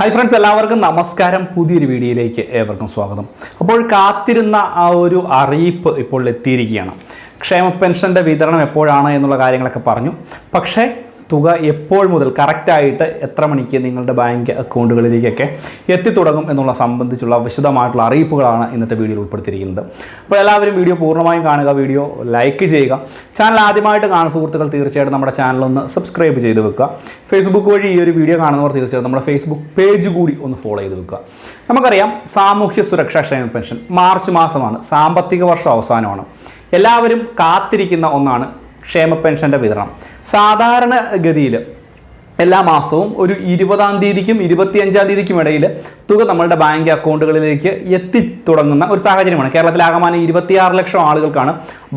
Hi friends എല്ലാവർക്കും നമസ്കാരം. പുതിയൊരു വീഡിയോയിലേക്ക് ഏവർക്കും സ്വാഗതം. അപ്പോൾ കാത്തിരുന്ന ആ ഒരു അറിയിപ്പ് ഇപ്പോൾ എത്തിയിരിക്കുകയാണ്. ക്ഷേമ പെൻഷന്റെ വിതരണം എപ്പോഴാണ് എന്നുള്ള കാര്യങ്ങളൊക്കെ പറഞ്ഞു. പക്ഷേ തുക എപ്പോൾ മുതൽ കറക്റ്റായിട്ട് എത്ര മണിക്ക് നിങ്ങളുടെ ബാങ്ക് അക്കൗണ്ടുകളിലേക്കൊക്കെ എത്തിത്തുടങ്ങും എന്നുള്ള സംബന്ധിച്ചുള്ള വിശദമായിട്ടുള്ള അറിയിപ്പുകളാണ് ഇന്നത്തെ വീഡിയോയിൽ ഉൾപ്പെടുത്തിയിരിക്കുന്നത്. അപ്പോൾ എല്ലാവരും വീഡിയോ പൂർണമായും കാണുക വീഡിയോ ലൈക്ക് ചെയ്യുക. ചാനൽ ആദ്യമായിട്ട് കാണുന്ന സുഹൃത്തുക്കൾ തീർച്ചയായിട്ടും നമ്മുടെ ചാനലൊന്ന് സബ്സ്ക്രൈബ് ചെയ്ത് വെക്കുക. ഫേസ്ബുക്ക് വഴി ഈ ഒരു വീഡിയോ കാണുന്നവർ തീർച്ചയായിട്ടും നമ്മുടെ ഫേസ്ബുക്ക് പേജ് കൂടി ഒന്ന് ഫോളോ ചെയ്ത് വെക്കുക. നമുക്കറിയാം സാമൂഹ്യ സുരക്ഷാ ക്ഷേമ പെൻഷൻ മാർച്ച് മാസമാണ് സാമ്പത്തിക വർഷം അവസാനമാണ്. എല്ലാവരും കാത്തിരിക്കുന്ന ഒന്നാണ് ക്ഷേമ പെൻഷന്റെ വിതരണം. സാധാരണ ഗതിയിൽ എല്ലാ മാസവും ഒരു ഇരുപതാം തീയതിക്കും ഇരുപത്തിയഞ്ചാം തീയതിക്കും ഇടയിൽ തുക നമ്മളുടെ ബാങ്ക് അക്കൗണ്ടുകളിലേക്ക് എത്തിത്തുടങ്ങുന്ന ഒരു സാഹചര്യമാണ്. കേരളത്തിലാകമാനം ഇരുപത്തിയാറ് ലക്ഷം ആളുകൾക്കാണ്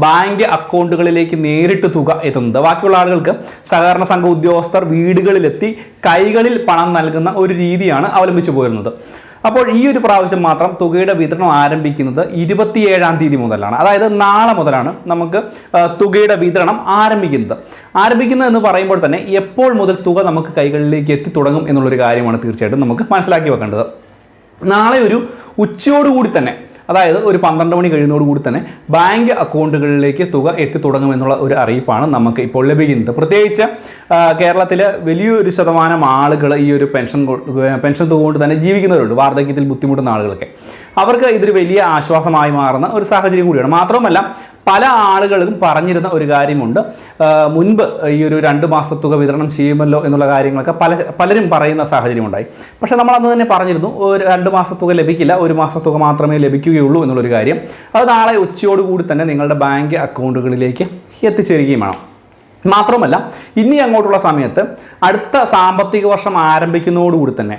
ബാങ്ക് അക്കൗണ്ടുകളിലേക്ക് നേരിട്ട് തുക എത്തുന്നത്. ബാക്കിയുള്ള ആളുകൾക്ക് സഹകരണ സംഘ ഉദ്യോഗസ്ഥർ വീടുകളിലെത്തി കൈകളിൽ പണം നൽകുന്ന ഒരു രീതിയാണ് അവലംബിച്ചു പോരുന്നത് അപ്പോൾ ഈ ഒരു പ്രാവശ്യം മാത്രം തുകയുടെ വിതരണം ആരംഭിക്കുന്നത് ഇരുപത്തിയേഴാം തീയതി മുതലാണ്. അതായത് നാളെ മുതലാണ് നമുക്ക് തുകയുടെ വിതരണം ആരംഭിക്കുന്നത്. ആരംഭിക്കുന്നത് എന്ന് പറയുമ്പോൾ തന്നെ എപ്പോൾ മുതൽ തുക നമുക്ക് കൈകളിലേക്ക് എത്തി തുടങ്ങും എന്നുള്ളൊരു കാര്യമാണ് തീർച്ചയായിട്ടും നമുക്ക് മനസ്സിലാക്കി വെക്കേണ്ടത്. നാളെ ഒരു ഉച്ചയോടുകൂടി തന്നെ അതായത് ഒരു പന്ത്രണ്ട് മണി കഴിയുന്നതോടുകൂടി തന്നെ ബാങ്ക് അക്കൗണ്ടുകളിലേക്ക് തുക എത്തിത്തുടങ്ങുമെന്നുള്ള ഒരു അറിയിപ്പാണ് നമുക്ക് ഇപ്പോൾ ലഭിക്കുന്നത്. പ്രത്യേകിച്ച് കേരളത്തിൽ വലിയൊരു ശതമാനം ആളുകൾ ഈ ഒരു പെൻഷൻ പെൻഷൻ തുക കൊണ്ട് തന്നെ ജീവിക്കുന്നവരുണ്ട് വാർദ്ധക്യത്തിൽ ബുദ്ധിമുട്ടുന്ന ആളുകളൊക്കെ. അവർക്ക് ഇതൊരു വലിയ ആശ്വാസമായി മാറുന്ന ഒരു സാഹചര്യം കൂടിയാണ്. മാത്രമല്ല പല ആളുകളും പറഞ്ഞിരുന്ന ഒരു കാര്യമുണ്ട്. മുൻപ് ഈ ഒരു രണ്ട് മാസത്തെ തുക വിതരണം ചെയ്യുമല്ലോ എന്നുള്ള കാര്യങ്ങളൊക്കെ പല പലരും പറയുന്ന സാഹചര്യമുണ്ടായി. പക്ഷേ നമ്മൾ അന്ന് തന്നെ പറഞ്ഞിരുന്നു ഒരു രണ്ട് മാസത്തുക തുക ലഭിക്കില്ല ഒരു മാസത്തുക മാത്രമേ മാത്രമേ ലഭിക്കുകയുള്ളൂ എന്നുള്ളൊരു കാര്യം. അത് നാളെ ഉച്ചയോടുകൂടി തന്നെ നിങ്ങളുടെ ബാങ്ക് അക്കൗണ്ടുകളിലേക്ക് എത്തിച്ചേരുകയും വേണം. മാത്രമല്ല ഇനി അങ്ങോട്ടുള്ള സമയത്ത് അടുത്ത സാമ്പത്തിക വർഷം ആരംഭിക്കുന്നതോടുകൂടി തന്നെ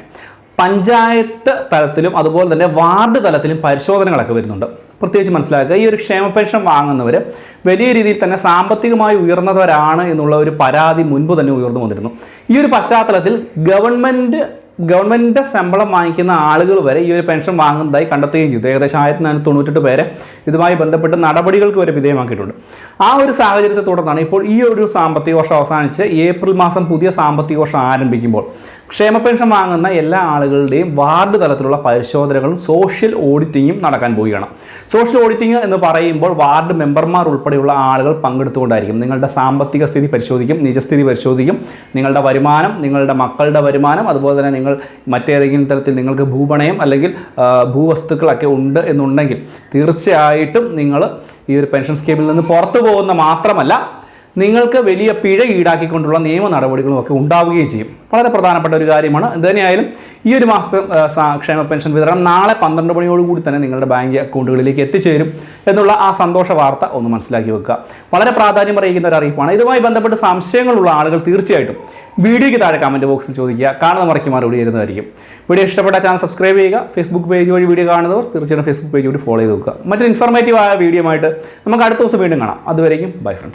പഞ്ചായത്ത് തലത്തിലും അതുപോലെ തന്നെ വാർഡ് തലത്തിലും പരിശോധനകളൊക്കെ വരുന്നുണ്ട്. പ്രത്യേകിച്ച് മനസ്സിലാക്കുക ഈ ഒരു ക്ഷേമ പെൻഷൻ വാങ്ങുന്നവർ വലിയ രീതിയിൽ തന്നെ സാമ്പത്തികമായി ഉയർന്നവരാണ് എന്നുള്ള ഒരു പരാതി മുൻപ് തന്നെ ഉയർന്നു വന്നിരുന്നു. ഈ ഒരു പശ്ചാത്തലത്തിൽ ഗവൺമെന്റ് ഗവൺമെന്റ് ശമ്പളം വാങ്ങിക്കുന്ന ആളുകൾ വരെ ഈ ഒരു പെൻഷൻ വാങ്ങുന്നതായി കണ്ടെത്തുകയും ചെയ്തു. ഏകദേശം ആയിരത്തി നാനൂറ്റി തൊണ്ണൂറ്റെട്ട് പേരെ ഇതുമായി ബന്ധപ്പെട്ട് നടപടികൾക്ക് വരെ വിധേയമാക്കിയിട്ടുണ്ട്. ആ ഒരു സാഹചര്യത്തെ തുടർന്നാണ് ഇപ്പോൾ ഈ ഒരു സാമ്പത്തിക വർഷം അവസാനിച്ച് ഏപ്രിൽ മാസം പുതിയ സാമ്പത്തിക വർഷം ആരംഭിക്കുമ്പോൾ ക്ഷേമ പെൻഷൻ വാങ്ങുന്ന എല്ലാ ആളുകളുടെയും വാർഡ് തലത്തിലുള്ള പരിശോധനകളും സോഷ്യൽ ഓഡിറ്റിങ്ങും നടക്കാൻ പോവുകയാണ്. സോഷ്യൽ ഓഡിറ്റിംഗ് എന്ന് പറയുമ്പോൾ വാർഡ് മെമ്പർമാർ ഉൾപ്പെടെയുള്ള ആളുകൾ പങ്കെടുത്തുകൊണ്ടായിരിക്കും. നിങ്ങളുടെ സാമ്പത്തിക സ്ഥിതി പരിശോധിക്കും നിജസ്ഥിതി പരിശോധിക്കും നിങ്ങളുടെ വരുമാനം നിങ്ങളുടെ മക്കളുടെ വരുമാനം അതുപോലെ തന്നെ നിങ്ങൾ മറ്റേതെങ്കിലും തരത്തിൽ നിങ്ങൾക്ക് ഭൂപണയം അല്ലെങ്കിൽ ഭൂവസ്തുക്കളൊക്കെ ഉണ്ട് എന്നുണ്ടെങ്കിൽ തീർച്ചയായിട്ടും നിങ്ങൾ ഈ ഒരു പെൻഷൻ സ്കീമിൽ നിന്ന് പുറത്തു പോകുന്ന മാത്രമല്ല നിങ്ങൾക്ക് വലിയ പിഴ ഈടാക്കിക്കൊണ്ടുള്ള നിയമ നടപടികളും ഒക്കെ ഉണ്ടാവുകയും ചെയ്യും. വളരെ പ്രധാനപ്പെട്ട ഒരു കാര്യമാണ്. ഇതുതന്നെയായാലും ഈ ഒരു മാസത്തെ ക്ഷേമ പെൻഷൻ വിതരണം നാളെ പന്ത്രണ്ട് മണിയോടുകൂടി തന്നെ നിങ്ങളുടെ ബാങ്ക് അക്കൗണ്ടുകളിലേക്ക് എത്തിച്ചേരും എന്നുള്ള ആ സന്തോഷ വാർത്ത ഒന്ന് മനസ്സിലാക്കി വെക്കുക. വളരെ പ്രാധാന്യം അറിയിക്കുന്ന ഒരു അറിയിപ്പാണ്. ഇതുമായി ബന്ധപ്പെട്ട് സംശയങ്ങളുള്ള ആളുകൾ തീർച്ചയായിട്ടും വീഡിയോയ്ക്ക് താഴെ കമന്റ് ബോക്സിൽ ചോദിക്കുക. കാണുന്ന മറക്കി മറുപടി വരുന്നതായിരിക്കും വീഡിയോ ഇഷ്ടപ്പെട്ട ചാനൽ സബ്സ്ക്രൈബ് ചെയ്യുക. ഫേസ്ബുക്ക് പേജ് വഴി വീഡിയോ കാണുന്നവർ തീർച്ചയായിട്ടും ഫേസ്ബുക്ക് പേജ് കൂടി ഫോളോ ചെയ്ത് വെക്കുക. മറ്റൊരു ഇൻഫോർമേറ്റീവ് ആയ വീഡിയോ ആയിട്ട് നമുക്ക് അടുത്ത ദിവസം വീണ്ടും കാണാം. അതുവരേക്കും ബൈ ഫ്രണ്ട്സ്